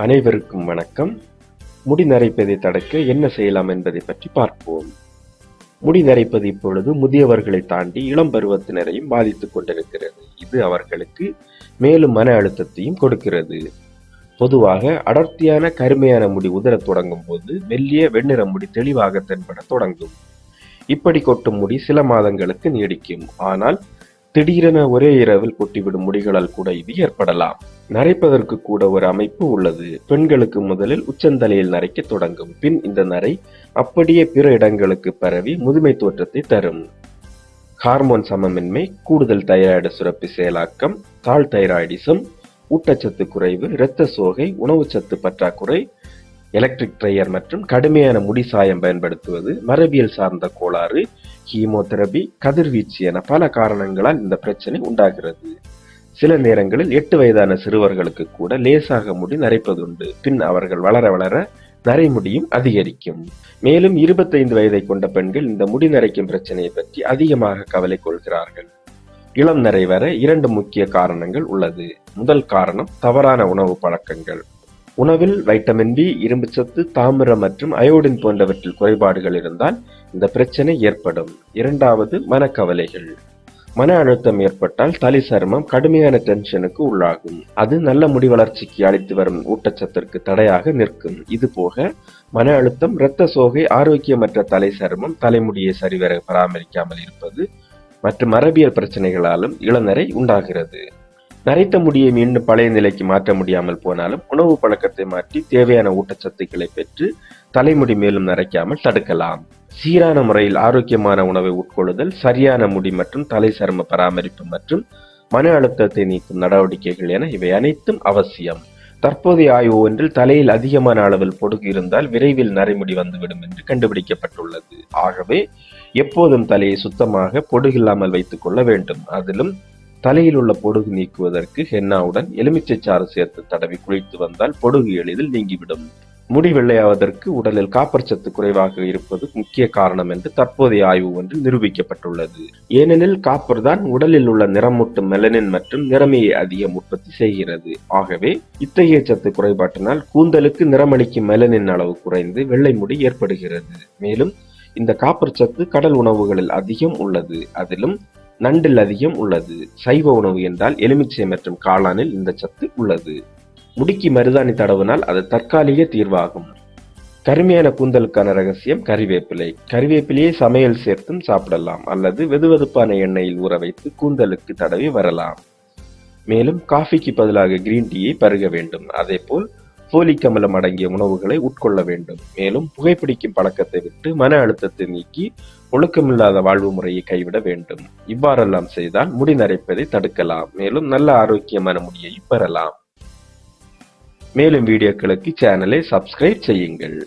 அனைவருக்கும் வணக்கம். முடி நரைப்பதை தடுக்க என்ன செய்யலாம் என்பதை பற்றி பார்ப்போம். முடி நரைப்பது இப்பொழுது முதியவர்களை தாண்டி இளம் பருவத்தினரையும் பாதித்துக் கொண்டிருக்கிறது. இது அவர்களுக்கு மேலும் மன அழுத்தத்தையும் கொடுக்கிறது. பொதுவாக அடர்த்தியான கருமையான முடி உதரத் தொடங்கும் போது மெல்லிய வெண்ணிற முடி தெளிவாக தென்பட தொடங்கும். இப்படி கொட்டும் முடி சில மாதங்களுக்கு நீடிக்கும். ஆனால் திடீரென ஒரே இரவில் கொட்டிவிடும் முடிகளால் கூட இது ஏற்படலாம். நரைப்பதற்கு கூட ஒரு அமைப்பு உள்ளது. பெண்களுக்கு முதலில் உச்சந்தலையில் நரைக்க தொடங்கும். பின் இந்த நரை அப்படியே பிற இடங்களுக்கு பரவி முதுமை தோற்றத்தை தரும். ஹார்மோன் சமமின்மை கூடுதல் தைராய்டு சுரப்பி செயலாக்கம் தாழ் தைராய்டிசம் ஊட்டச்சத்து குறைவு இரத்த சோகை உணவுச்சத்து பற்றாக்குறை எலக்ட்ரிக் ட்ரையர் மற்றும் கடுமையான முடி சாயம் பயன்படுத்துவது மரபியல் சார்ந்த கோளாறு ஹீமோதெரபி கதிர்வீச்சு என பல காரணங்களால் இந்த பிரச்சனை உண்டாகிறது. சில நேரங்களில் எட்டு வயதான சிறுவர்களுக்கு கூட லேசாக முடி நரைப்பதுண்டு. பின் அவர்கள் வளர வளர நரைமுடியும் அதிகரிக்கும். மேலும் இருபத்தைந்து வயதை கொண்ட பெண்கள் இந்த முடி நரைக்கும் பிரச்சனையை பற்றி அதிகமாக கவலை கொள்கிறார்கள். இளம் நிறை வர இரண்டு முக்கிய காரணங்கள் உள்ளது. முதல் காரணம் தவறான உணவு பழக்கங்கள். உணவில் வைட்டமின் பி இரும்புச்சத்து தாமிரம் மற்றும் அயோடின் போன்றவற்றில் குறைபாடுகள் இருந்தால் இந்த பிரச்சனை ஏற்படும். இரண்டாவது மனக்கவலைகள். மன அழுத்தம் ஏற்பட்டால் தலை சருமம் கடுமையான டென்ஷனுக்கு உள்ளாகும். அது நல்ல முடி வளர்ச்சிக்கு அளித்து வரும் ஊட்டச்சத்திற்கு தடையாக நிற்கும். இது போக மன அழுத்தம் இரத்த சோகை ஆரோக்கியமற்ற தலை சருமம் தலைமுடியை சரிவர பராமரிக்காமல் இருப்பது மற்றும் மரபியல் பிரச்சனைகளாலும் இளநரை உண்டாகிறது. நரைத்த முடியை மீண்டும் பழைய நிலைக்கு மாற்ற முடியாமல் போனாலும் உணவு பழக்கத்தை மாற்றி தேவையான ஊட்டச்சத்துக்களை பெற்று தலைமுடி மேலும் நரைக்காமல் தடுக்கலாம். சீரான முறையில் ஆரோக்கியமான உணவை உட்கொள்ளுதல் சரியான முடி மற்றும் தலை சரும பராமரிப்பு மற்றும் மன அழுத்தத்தை நீக்கும் நடவடிக்கைகள் என இவை அனைத்தும் அவசியம். தற்போதைய ஆய்வு ஒன்றில் தலையில் அதிகமான அளவில் பொடுகு இருந்தால் விரைவில் நரைமுடி வந்துவிடும் என்று கண்டுபிடிக்கப்பட்டுள்ளது. ஆகவே எப்போதும் தலையை சுத்தமாக பொடுகில்லாமல் வைத்துக் கொள்ள வேண்டும். அதிலும் தலையில் உள்ள பொடுகு நீக்குவதற்கு ஹென்னாவுடன் எலுமிச்சை சாறு சேர்த்து தடவி குளித்து வந்தால் பொடுகு எளிதில் நீங்கிவிடும். முடி வெள்ளையாவதற்கு உடலில் காப்பர் சத்து குறைவாக இருப்பது முக்கிய காரணம் என்று தற்போதைய ஆய்வு ஒன்றில் நிரூபிக்கப்பட்டுள்ளது. ஏனெனில் காப்பர் தான் உடலில் உள்ள நிறமூட்டும் மெலனின் மற்றும் நிறமையை அதிகம் உற்பத்தி செய்கிறது. ஆகவே இத்தகைய சத்து குறைபாட்டினால் கூந்தலுக்கு நிறமளிக்கும் மெலனின் அளவு குறைந்து வெள்ளை முடி ஏற்படுகிறது. மேலும் இந்த காப்பர் சத்து கடல் உணவுகளில் அதிகம் உள்ளது. அதிலும் நண்டில் அதிகம் உள்ளது. சைவ உணவு என்றால் எலுமிச்சை மற்றும் காளானில் இந்த சத்து உள்ளது. முடிக்கு மருதாணி தடவினால் அது தற்காலிக தீர்வாகும். கருமையான கூந்தலுக்கான ரகசியம் கறிவேப்பிலை. கறிவேப்பிலையை சமையல் சேர்த்தும் சாப்பிடலாம் அல்லது வெதுவெதுப்பான எண்ணெயில் ஊற வைத்து கூந்தலுக்கு தடவி வரலாம். மேலும் காஃபிக்கு பதிலாக கிரீன் டீயை பருக வேண்டும். அதேபோல் ஃபோலிக் அமிலம் அடங்கிய உணவுகளை உட்கொள்ள வேண்டும். மேலும் புகைப்பிடிக்கும் பழக்கத்தை விட்டு மன அழுத்தத்தை நீக்கி ஒழுக்கமில்லாத வாழ்வு முறையை கைவிட வேண்டும். இவ்வாறெல்லாம் செய்தால் முடி நரைப்பதை தடுக்கலாம். மேலும் நல்ல ஆரோக்கியமான முடியை பெறலாம். மேலும் வீடியோக்களுக்கு சேனலை சப்ஸ்கிரைப் செய்யுங்கள்.